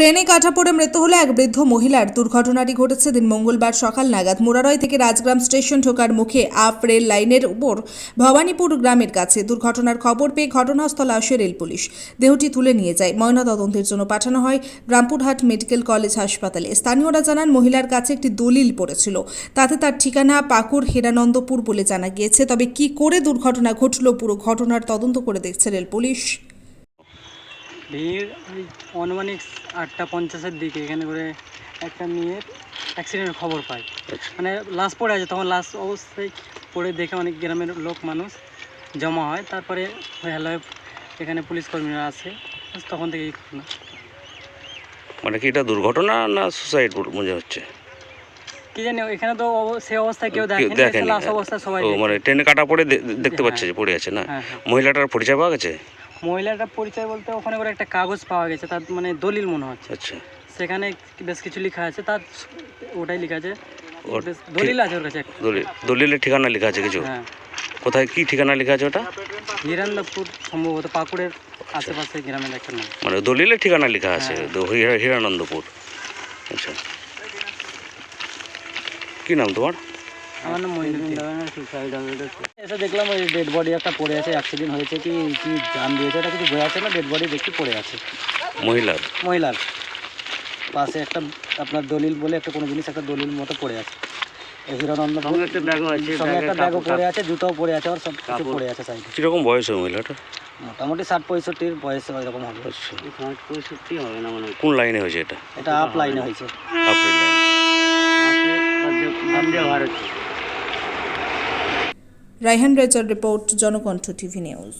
ট্রেনে কাটা পড়ে মৃত্যু হলো এক বৃদ্ধ মহিলার। দুর্ঘটনাটি ঘটেছে দিন মঙ্গলবার সকাল নাগাদ। মুরারয় থেকে রাজগ্রাম স্টেশন ঢোকার মুখে আপ রেল লাইনের উপর ভবানীপুর গ্রামের কাছে। দুর্ঘটনার খবর পেয়ে ঘটনাস্থলে আসে রেল পুলিশ। দেহটি তুলে নিয়ে যায়। ময়নাতদন্তের জন্য পাঠানো হয় রামপুরহাট মেডিকেল কলেজ হাসপাতালে। স্থানীয়রা জানান, মহিলার কাছে একটি দলিল পড়েছিল। তাতে তার ঠিকানা পাকুড় হেরানন্দপুর বলে জানা গিয়েছে। তবে কি করে দুর্ঘটনা ঘটল পুরো ঘটনার তদন্ত করে দেখছে রেল পুলিশ। ভিড় ওই অনুমানিক আটটা পঞ্চাশের দিকে এখানে করে একটা মেয়ের অ্যাক্সিডেন্টের খবর পাই। মানে লাশ পড়ে আছে তখন লাশ অবস্থায় পড়ে দেখে অনেক গ্রামের লোক মানুষ জমা হয়। তারপরে হ্যালো এখানে পুলিশ কর্মীরা আসে তখন থেকে এই ঘটনা। মানে কি এটা দুর্ঘটনা না সুসাইড মনে হচ্ছে? কি জানি এখানে তো সে অবস্থায় কেউ দেখেনি লাশ অবস্থায় সবাই ও মানে ট্রেনে কাটা পড়ে দেখতে হ্যাঁ। পাচ্ছে যে পড়ে আছে না? হ্যাঁ হ্যাঁ। মহিলাটার পরিচয় পাওয়া গেছে? মহিলাটার পরিচয় বলতে ওখানে করে একটা কাগজ পাওয়া গেছে তার মানে দলিল মনে হচ্ছে। আচ্ছা। সেখানে বেশ কিছু লেখা আছে তার ওটাই লেখা আছে। দলিল আছে ওর কাছে দলিল দলিলের ঠিকানা লেখা আছে কিছু? হ্যাঁ। কোথায় কি ঠিকানা লেখা আছে ওটা? হিরানন্দপুর সম্ভবত পাকুড়ের আশেপাশে গ্রামের একটা নাম। মানে দলিলের ঠিকানা লেখা আছে হ্যাঁ। হীরানন্দপুর। আচ্ছা। কি নাম তোমার? আমার নাম এসে দেখলাম ওই ডেড বডি একটা পড়ে আছে অ্যাক্সিডেন্ট হয়েছে কি কি জান দিয়েছে এটা কিছু বোঝা যাচ্ছে না ডেড বডি দেখতে পড়ে আছে। মহিলার? মহিলার। পাশে একটা আপনার দলিল বলে একটা কোনো জিনিস একটা দলিল মতো পড়ে আছে। হিরানন্দ সঙ্গে একটা ব্যাগও আছে সঙ্গে একটা ব্যাগও পড়ে আছে জুতোও পড়ে আছে আর সব কিছু পড়ে আছে সাইডে কীরকম বয়স মহিলাটা মোটামুটি ষাট পঁয়ষট্টির বয়সে ওইরকম হবে। আচ্ছা। ষাট পঁয়ষট্টি হবে না মনে কোন লাইনে হয়েছে এটা? এটা আপ লাইনে হয়েছে। আপনার লাইনে রায়হান রেজার রিপোর্ট জনকণ্ঠ টিভি নিউজ।